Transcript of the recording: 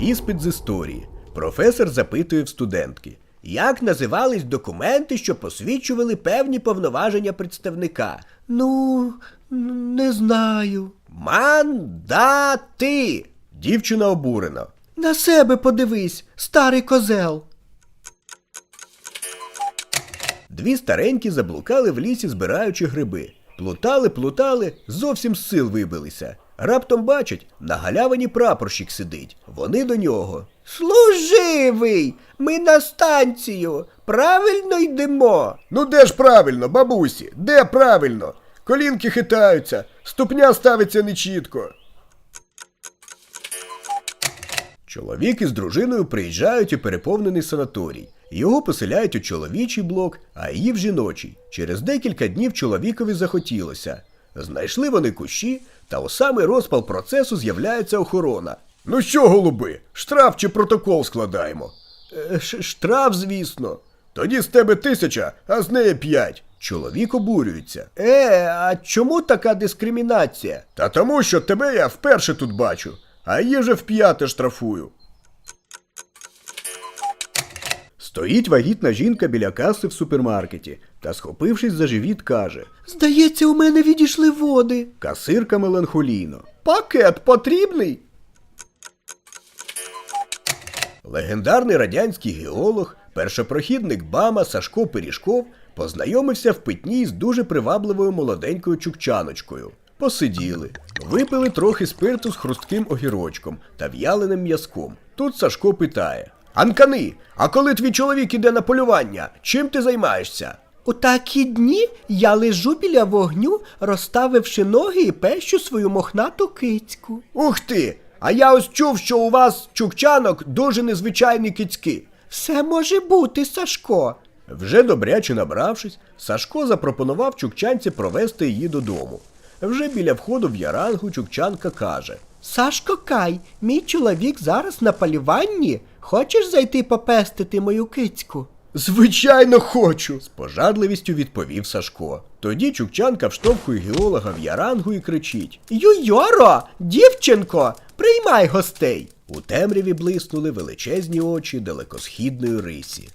Іспит з історії. Професор запитує в студентки. Як називались документи, що посвідчували певні повноваження представника? Ну, не знаю. Мандати. Дівчина обурена. На себе подивись, старий козел. Дві старенькі заблукали в лісі, збираючи гриби. Плутали, плутали, зовсім з сил вибилися. Раптом бачать, на галявині прапорщик сидить. Вони до нього. Служивий! Ми на станцію. Правильно йдемо. Ну де ж правильно, бабусі? Де правильно? Колінки хитаються, ступня ставиться нечітко. Чоловік із дружиною приїжджають у переповнений санаторій. Його поселяють у чоловічий блок, а її в жіночий. Через декілька днів чоловікові захотілося. Знайшли вони кущі, та у самий розпал процесу з'являється охорона. Ну що, голуби, штраф чи протокол складаємо? «Е, ш- Штраф, звісно. Тоді з тебе тисяча, а з неї п'ять. Чоловік обурюється. Е, а чому така дискримінація? Та тому, що тебе я вперше тут бачу, а її вже вп'яте штрафую. Стоїть вагітна жінка біля каси в супермаркеті та, схопившись за живіт, каже Здається, у мене відійшли води. Касирка меланхолійно. Пакет потрібний? Легендарний радянський геолог, першопрохідник Бама Сашко Пиріжков познайомився в питній з дуже привабливою молоденькою чукчаночкою. Посиділи, випили трохи спирту з хрустким огірочком та в'яленим м'язком. Тут Сашко питає: Анкани, а коли твій чоловік іде на полювання, чим ти займаєшся? У такі дні я лежу біля вогню, розставивши ноги і пещу свою мохнату кицьку. Ух ти! А я ось чув, що у вас, чукчанок, дуже незвичайні кицьки. Все може бути, Сашко. Вже добряче набравшись, Сашко запропонував чукчанці провести її додому. Вже біля входу в ярангу чукчанка каже: Сашко Кай, мій чоловік зараз на полюванні. Хочеш зайти попестити мою кицьку? Звичайно, хочу. з пожадливістю відповів Сашко. Тоді чукчанка вштовхує геолога в ярангу і кричить: Юйоро, дівчинко, приймай гостей. У темряві блиснули величезні очі далекосхідної рисі.